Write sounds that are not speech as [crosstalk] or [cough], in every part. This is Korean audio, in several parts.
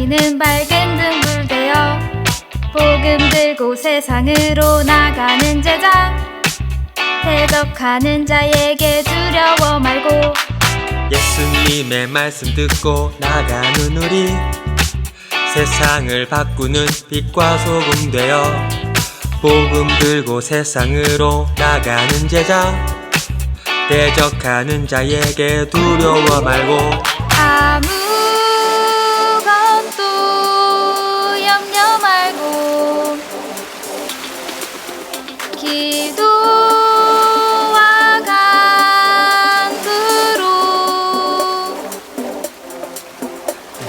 밝히는 밝은 등불 되어 복음 들고 세상으로 나가는 제자 대적하는 자에게 두려워 말고 예수님의 말씀 듣고 나가는 우리. 세상을 바꾸는 빛과 소금 되어 복음 들고 세상으로 나가는 제자 대적하는 자에게 두려워 말고 아무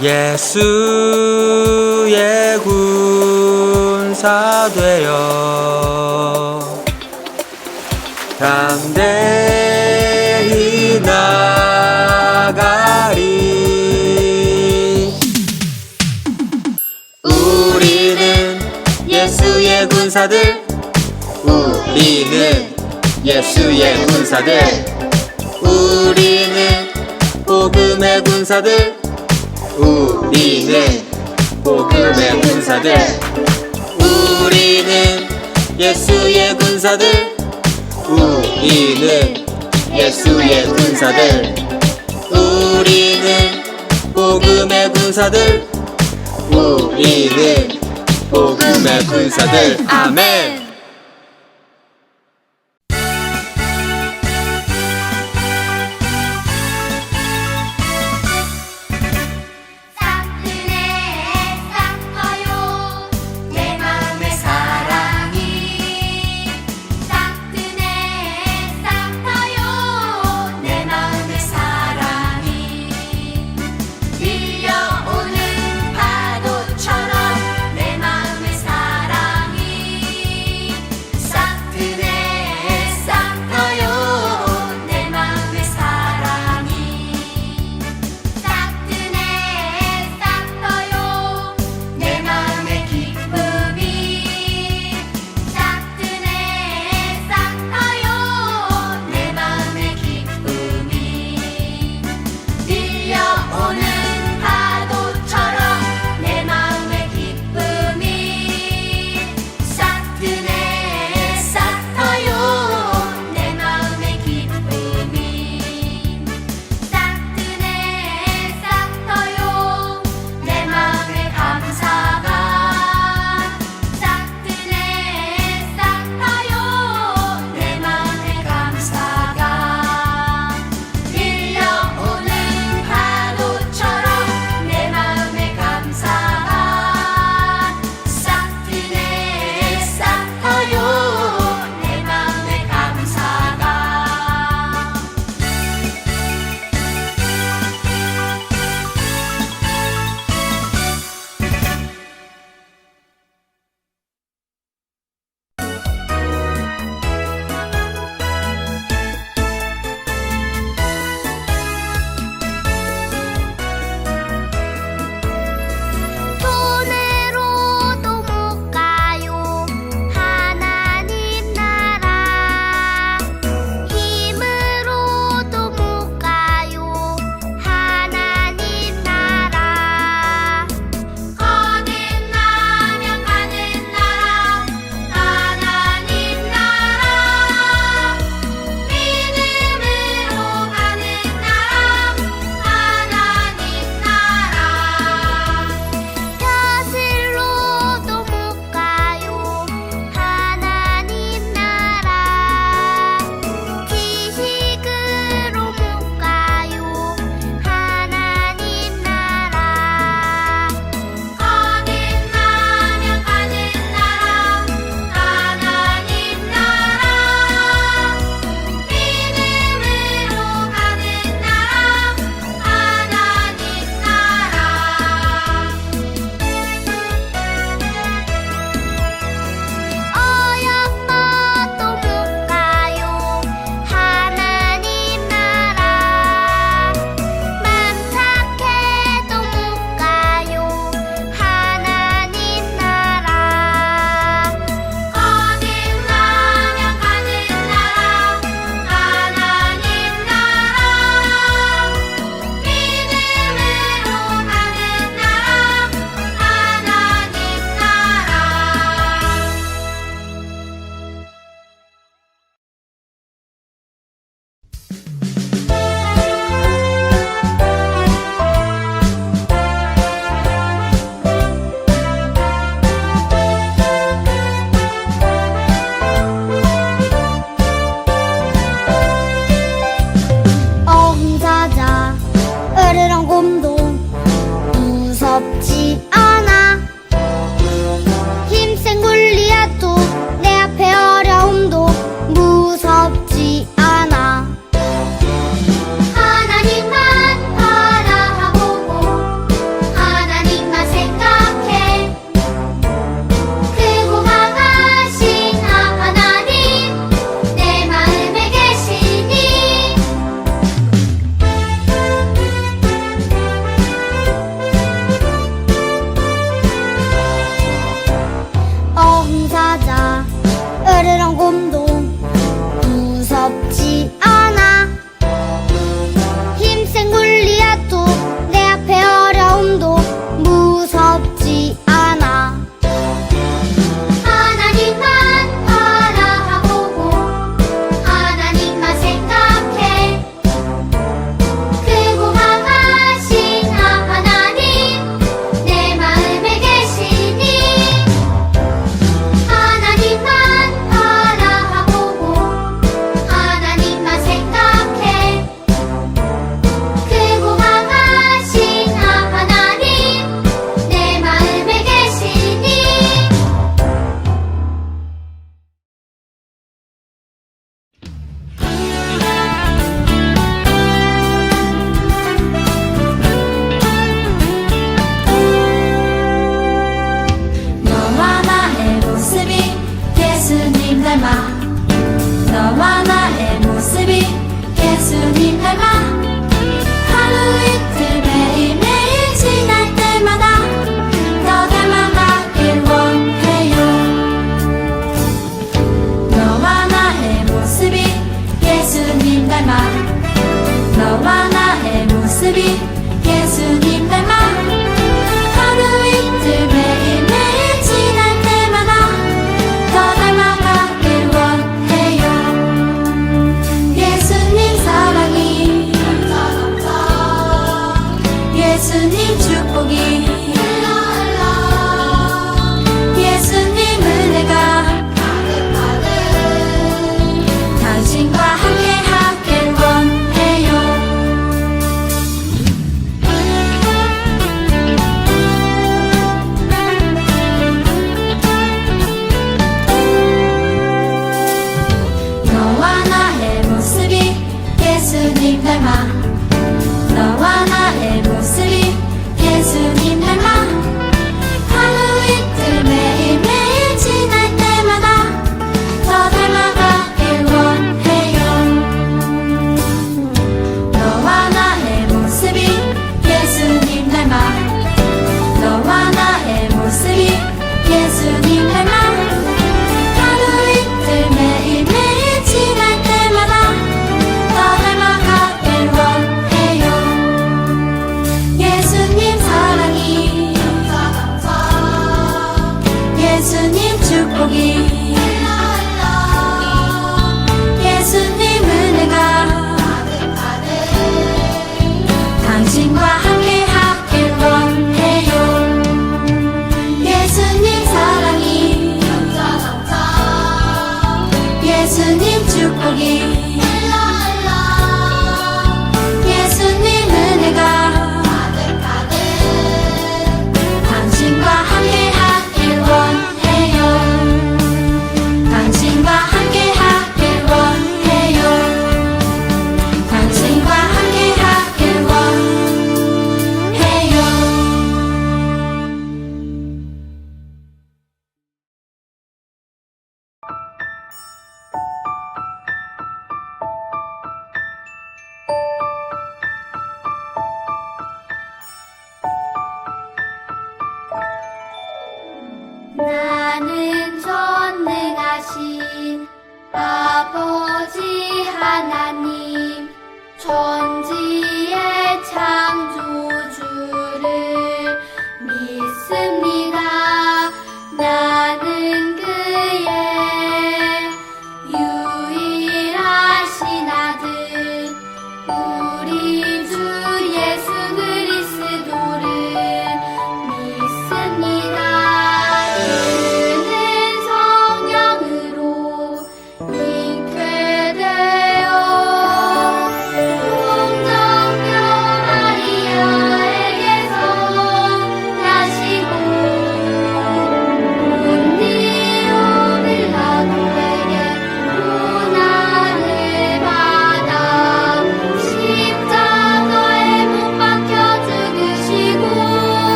예수의 군사 되어. 담대히 나가리. 우리는 예수의 군사들. 우리는 예수의 군사들. 우리는 복음의 군사들 우리는 복음의 군사들. 우리는 예수의 군사들. 우리는 예수의 군사들. 우리는 복음의 군사들. 우리는 복음의 군사들. 아멘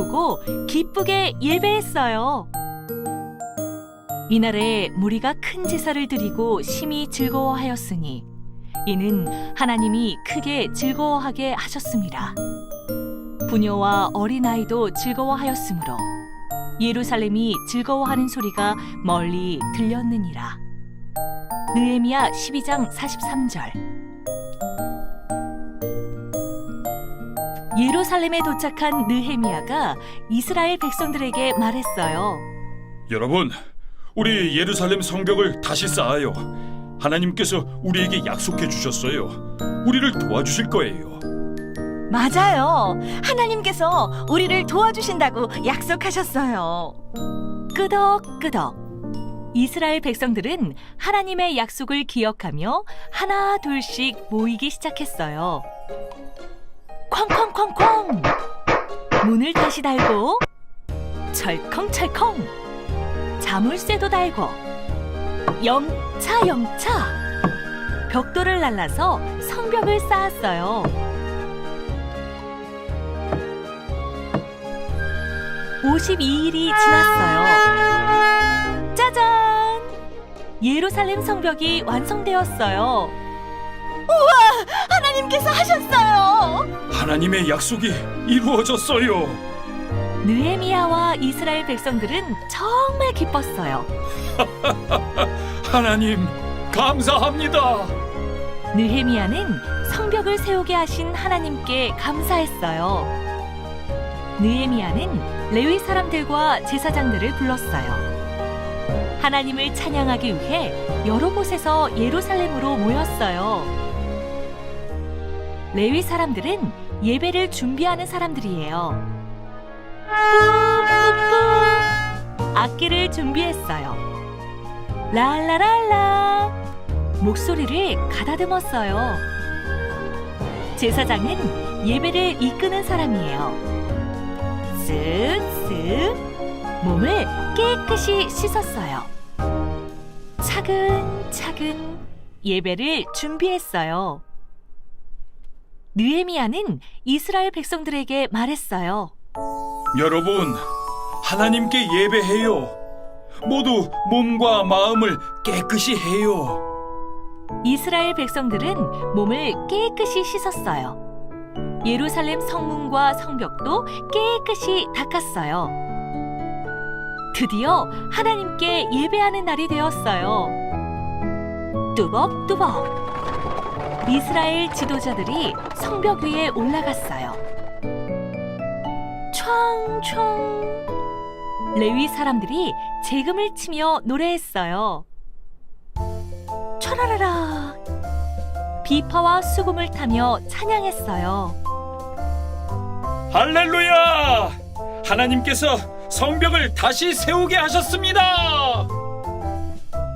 세우고 기쁘게 예배했어요. 이날에 무리가 큰 제사를 드리고 심히 즐거워하였으니 이는 하나님이 크게 즐거워하게 하셨습니다. 부녀와 어린아이도 즐거워하였으므로 예루살렘이 즐거워하는 소리가 멀리 들렸느니라. 느헤미야 12장 43절 예루살렘에 도착한 느헤미야가 이스라엘 백성들에게 말했어요. 여러분, 우리 예루살렘 성벽을 다시 쌓아요. 하나님께서 우리에게 약속해 주셨어요. 우리를 도와주실 거예요. 맞아요. 하나님께서 우리를 도와주신다고 약속하셨어요. 끄덕끄덕. 이스라엘 백성들은 하나님의 약속을 기억하며 하나 둘씩 모이기 시작했어요. 쾅쾅쾅쾅. 문을 다시 달고 철컹철컹. 자물쇠도 달고 영차 영차. 벽돌을 날라서 성벽을 쌓았어요. 52일이 지났어요. 짜잔! 예루살렘 성벽이 완성되었어요. 우와! 하나님께서 하셨어요! 하나님의 약속이 이루어졌어요. 느헤미야와 이스라엘 백성들은 정말 기뻤어요. [laughs] 하나님, 감사합니다. 느헤미야는 성벽을 세우게 하신 하나님께 감사했어요. 느헤미야는 레위 사람들과 제사장들을 불렀어요. 하나님을 찬양하기 위해 여러 곳에서 예루살렘으로 모였어요. 레위 사람들은 예배를 준비하는 사람들이에요. 악기를 준비했어요. 랄라랄라 목소리를 가다듬었어요. 제사장은 예배를 이끄는 사람이에요. 쓱쓱 몸을 깨끗이 씻었어요. 차근차근 예배를 준비했어요. 느헤미야는 이스라엘 백성들에게 말했어요. 여러분, 하나님께 예배해요. 모두 몸과 마음을 깨끗이 해요. 이스라엘 백성들은 몸을 깨끗이 씻었어요. 예루살렘 성문과 성벽도 깨끗이 닦았어요. 드디어 하나님께 예배하는 날이 되었어요. 뚜벅뚜벅. 이스라엘 지도자들이 성벽 위에 올라갔어요. 총 레위 사람들이 재금을 치며 노래했어요. 촤라라라 비파와 수금을 타며 찬양했어요. 할렐루야! 하나님께서 성벽을 다시 세우게 하셨습니다.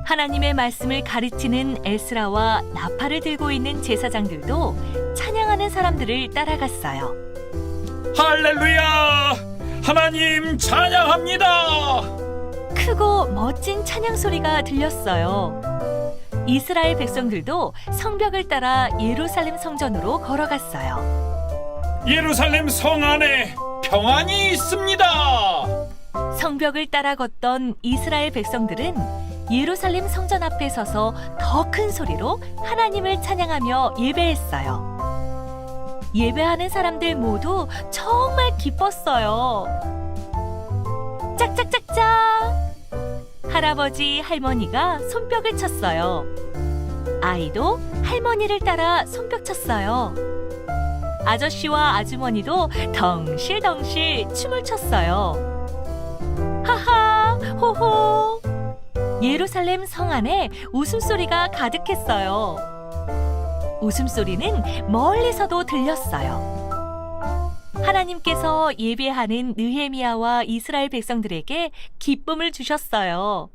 하나님의 말씀을 가르치는 에스라와 나팔을 들고 있는 제사장들도 찬양하는 사람들을 따라갔어요. 할렐루야! 하나님 찬양합니다. 크고 멋진 찬양 소리가 들렸어요. 이스라엘 백성들도 성벽을 따라 예루살렘 성전으로 걸어갔어요. 예루살렘 성 안에 평안이 있습니다. 성벽을 따라 걷던 이스라엘 백성들은 예루살렘 성전 앞에 서서 더 큰 소리로 하나님을 찬양하며 예배했어요. 예배하는 사람들 모두 정말 기뻤어요. 짝짝짝짝! 할아버지, 할머니가 손뼉을 쳤어요. 아이도 할머니를 따라 손뼉 쳤어요. 아저씨와 아주머니도 덩실덩실 춤을 췄어요. 하하, 호호. 예루살렘 성 안에 웃음소리가 가득했어요. 웃음소리는 멀리서도 들렸어요. 하나님께서 예배하는 느헤미야와 이스라엘 백성들에게 기쁨을 주셨어요.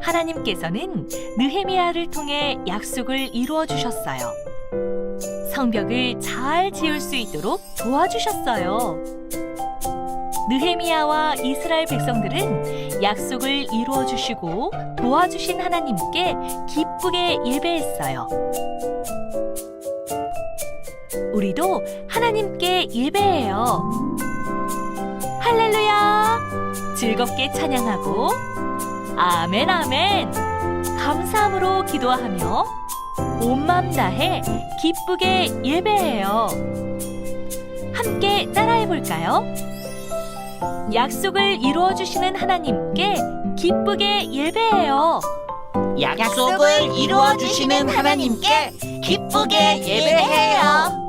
하나님께서는 느헤미야를 통해 약속을 이루어 주셨어요. 성벽을 잘 지을 수 있도록 도와주셨어요. 느헤미야와 이스라엘 백성들은 약속을 이루어 주시고 도와주신 하나님께 기쁘게 예배했어요. 우리도 하나님께 예배해요. 할렐루야! 즐겁게 찬양하고 아멘 아멘 감사함으로 기도하며 온맘 다해 기쁘게 예배해요. 함께 따라해 볼까요? 약속을 이루어 주시는 하나님께 기쁘게 예배해요. 약속을 이루어 주시는 하나님께 기쁘게 예배해요.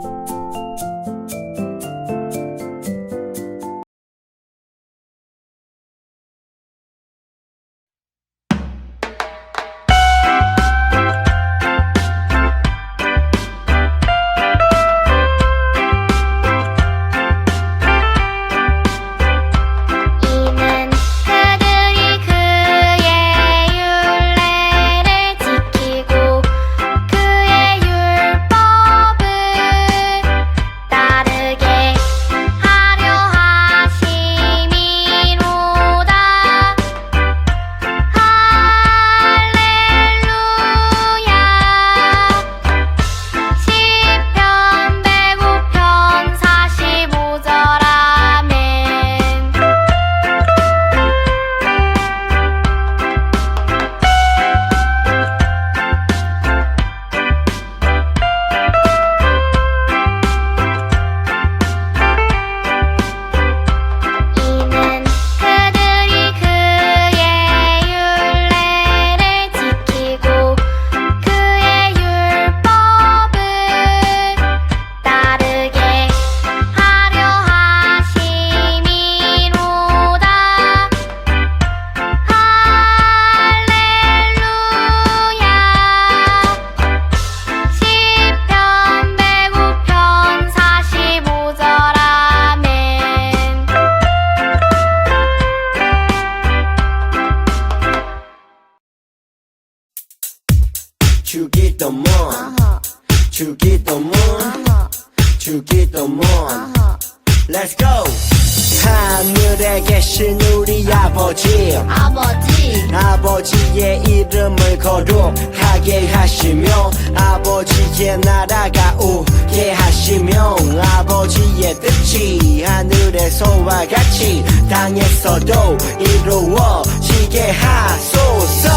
같이 땅에서도 이루어지게 하소서.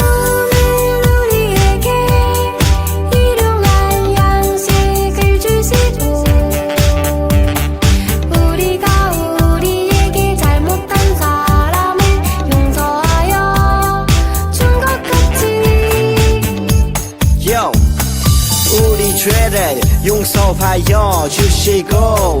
오늘 우리에게 일용할 양식을 주시고 우리가 우리에게 잘못한 사람을 용서하여 준것 같이. Yo, 우리 죄를 용서하여 주시고